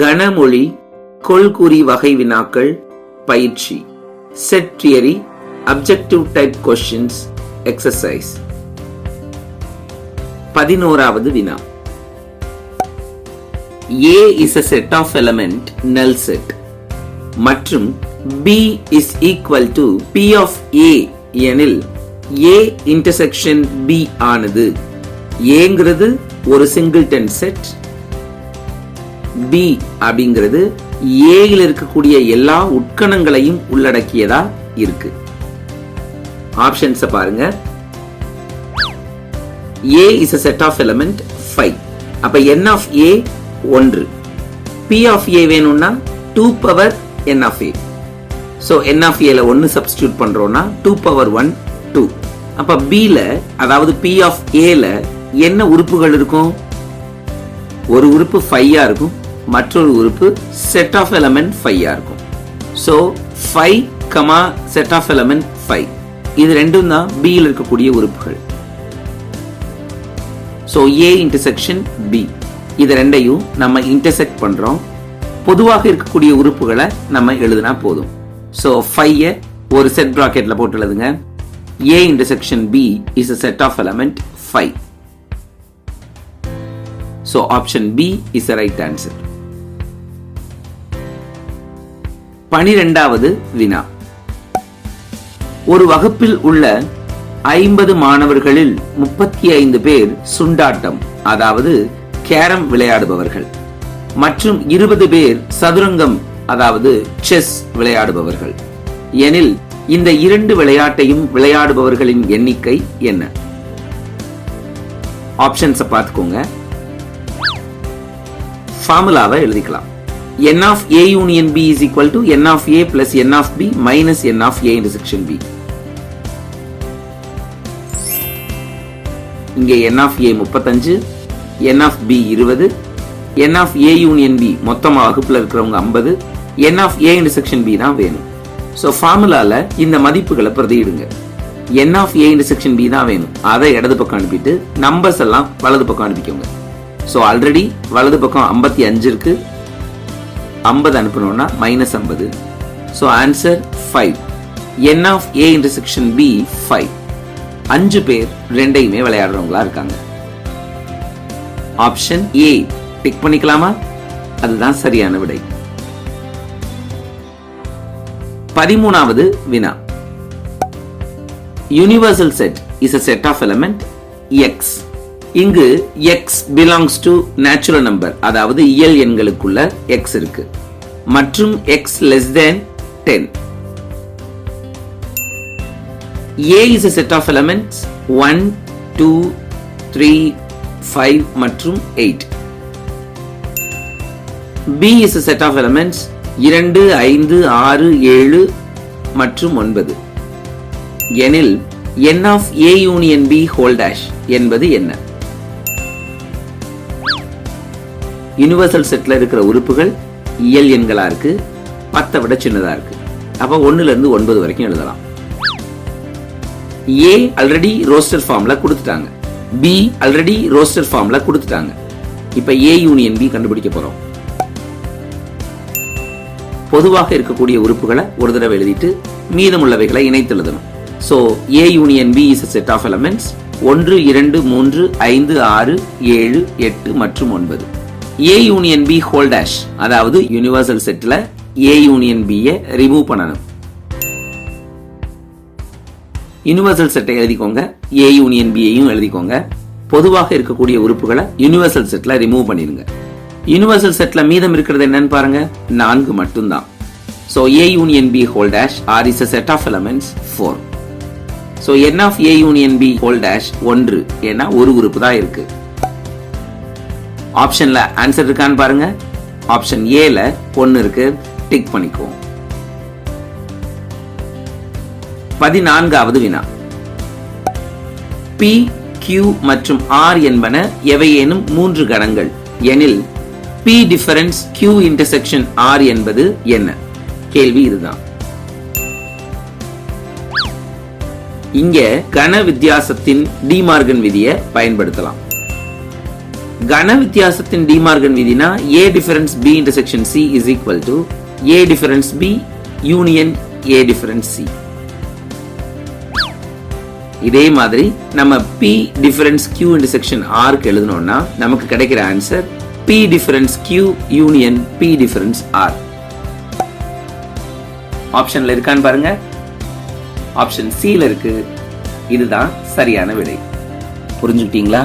கனமொழி கொள்குறி வகை வினாக்கள் பயிற்சி. Set theory objective type questions exercise பதினோராவது வினா. A is a set of element null set மற்றும் B is equal to P of A எனில் ஏ இன்டர்செக்ஷன் பி ஆனது. ஏங்கிறது ஒரு சிங்கிள்டன் செட் பி அப்படிங்கிறது ஏயில் இருக்கக்கூடிய எல்லா உட்கணங்களையும் உள்ளடக்கியதா இருக்கு. ஆப்ஷன்ஸை பாருங்க. A is a set of element five அப்ப என் ஆஃப் ஏ ஒன்று. பி ஆஃப் ஏ வேணும்னா two power n of A so n of A ல ஒன்று சப்ஸ்டியூட் பண்றோம்னா டூ பவர் 1 2 அப்ப B ல அதாவது பி ஆஃப் ஏல ல என்ன உறுப்புகள் இருக்கும்? ஒரு உறுப்பு 5 ஆ இருக்கும். மற்றொரு உறுப்பு செட் ஆஃப் எலமெண்ட் 5 ஆ இருக்கும். So phi comma set of element five இது ரெண்டும் தான் பியில் இருக்கக்கூடிய உறுப்புகள். ஸோ ஏ இன்டர்செக்ஷன் பி இது ரெண்டையும் நம்ம இன்டர்செக்ட் பண்ணுறோம் பொதுவாக இருக்கக்கூடிய உறுப்புகளை நம்ம எழுதினா போதும். ஸோ ஃபையை ஒரு செட் ப்ராக்கெட்ல போட்டு எழுதுங்க. A intersection B is a set of element five so option B is a right answer பனிரெண்டாவது வினா. ஒரு வகுப்பில் உள்ள ஐம்பது மாணவர்களில் முப்பத்தி ஐந்து பேர் சுண்டாட்டம் அதாவது கேரம் விளையாடுபவர்கள் மற்றும் இருபது பேர் சதுரங்கம் அதாவது செஸ் விளையாடுபவர்கள். எனில் இந்த இரண்டு விளையாட்டையும் விளையாடுபவர்களின் எண்ணிக்கை என்ன? ஆப்ஷன்ஸை பார்த்துக்கோங்க. ஃபார்முலாவை எழுதிக்கலாம். N of a union b is equal to n of a plus n of b minus n of a intersection b. இங்கே n of a முப்பத்தஞ்சு n of b இருபது n of a union b மொத்தமாக வகுப்பில் இருக்கிறவங்க ஐம்பது n of a intersection b தான் வேணும். So ஃபார்முலால இந்த மதிப்புகளை பிரதியிடுங்க. N of a intersection b தான் வேணும். அதை இடது பக்கம் அனுப்பிட்டு நம்பர்ஸ் எல்லாம் வலது பக்கம் அனுப்பிக்கோங்க. ஸோ ஆல்ரெடி வலது பக்கம் ஐம்பத்தி அஞ்சு இருக்கு. ஐம்பது அனுப்பணும்னா மைனஸ் ஐம்பது. So answer five n of A intersection B five அஞ்சு பேர் ரெண்டையுமே விளையாடுறவங்களா இருக்காங்க. ஆப்ஷன் ஏ டிக் பண்ணிக்கலாமா? அதுதான் சரியான விடை. பதிமூணாவது வினா. Universal set is a set of element X இங்கு X belongs to natural number அதாவது இயல் எண்களுக்குள்ள எக்ஸ் இருக்கு. மற்றும் X less than ten A is a set of elements one two three five மற்றும் eight B is a set of elements இரண்டு ஐந்து ஆறு ஏழு மற்றும் ஒன்பது. எனில் n of A union B whole dash என்பது என்ன? யூனிவர்சல் செட்ல இருக்கிற உறுப்புகள் இயல் எண்களாக இருக்கு பத்தை விட சின்னதா இருக்கு. அப்போ ஒன்றுலேருந்து இருந்து ஒன்பது வரைக்கும் எழுதலாம். ஏ ஆல்ரெடி ரோஸ்டர் ஃபார்ம்ல கொடுத்துட்டாங்க. பி ஆல்ரெடி ரோஸ்டர் ஃபார்ம்ல கொடுத்துட்டாங்க. இப்ப ஏ யூனியன் பி கண்டுபிடிக்க போறோம். பொதுவாக இருக்கக்கூடிய உறுப்புகளை ஒரு தடவை எழுதிட்டு மீதமுள்ளவைகளை இணைத்து எழுதணும். So A union B is set of elements ஒன்று இரண்டு மூன்று ஐந்து ஆறு ஏழு எட்டு மற்றும் ஒன்பது. A union B whole dash அதாவது யூனிவர்சல் செட்டில் ஏ யூனியன் பியை ரிமூவ் பண்ணணும். யூனிவர்சல் செட்டை எழுதிக்கோங்க. ஏ யூனியன் பியையும் எழுதிக்கோங்க. பொதுவாக இருக்கக்கூடிய உறுப்புகளை யூனிவர்சல் செட்டில் ரிமூவ் பண்ணிடுங்க. யூனிவர்சல் செட்டில் மீதம் இருக்கிறது என்னன்னு பாருங்க. நான்கு மட்டும்தான். So A union B whole dash R is set of elements four so n of A union B whole dash ஒன்று. ஏன்னா ஒரு உறுப்பு தான் இருக்குது ஆப்ஷன்ல ஆன்சர் இருக்கான்னு பாருங்க. ஆப்ஷன் ஏல ஒன்னு இருக்கு. டிக் பண்ணிக்குவோம் பதினான்காவது வினா. பி கியூ மற்றும் ஆர் என்பன எவையேனும் மூன்று கணங்கள். எனில் P difference Q intersection R என்பது என்ன? கேள்வி இதுதான். இங்க கன வித்தியாசத்தின் டிமார்கன் விதியை பயன்படுத்தலாம். கன வித்தியாசத்தின் De Morgan விதினா A difference B intersection C is equal to A difference B union A difference C இதே மாதிரி நம்ம பி டிஃபரன்ஸ் கியூ இன்டர்செக்ஷன் ஆர்க்கு எழுதணும்னா நமக்கு கிடைக்கிற answer P difference Q union P difference R ஆப்ஷன்ல இருக்கான்னு பாருங்க. ஆப்ஷன் சியில் இருக்கு. இதுதான் சரியான விடை. புரிஞ்சுக்கிட்டீங்களா?